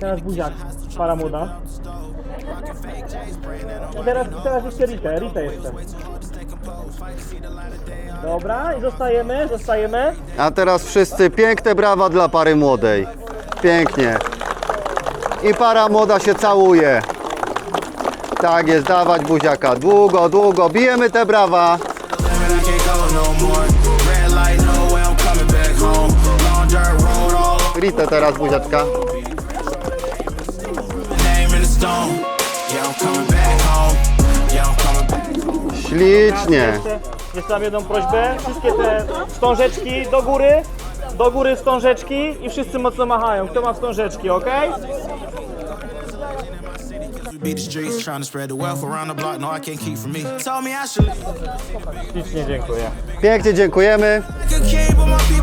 Teraz buziak, para młoda. I teraz, teraz jeszcze Ritę, Ritę jeszcze. Dobra, i zostajemy, zostajemy. A teraz wszyscy piękne brawa dla pary młodej. Pięknie. I para młoda się całuje. Tak jest, dawać buziaka. Długo, długo. Bijemy te brawa. limit, I can't stone. Yeah, I'm coming back home. Yeah, I'm coming back. Ślicznie. Jeszcze, jeszcze mam jedną prośbę. Wszystkie te wstążeczki do góry. Do góry wstążeczki i wszyscy mocno machają. Kto ma wstążeczki, ok? We beat the streets, trying to spread the wealth around the block. No, I can't keep from me. Told me I should live Ślicznie dziękuję. Pięknie dziękujemy. like a king, but my people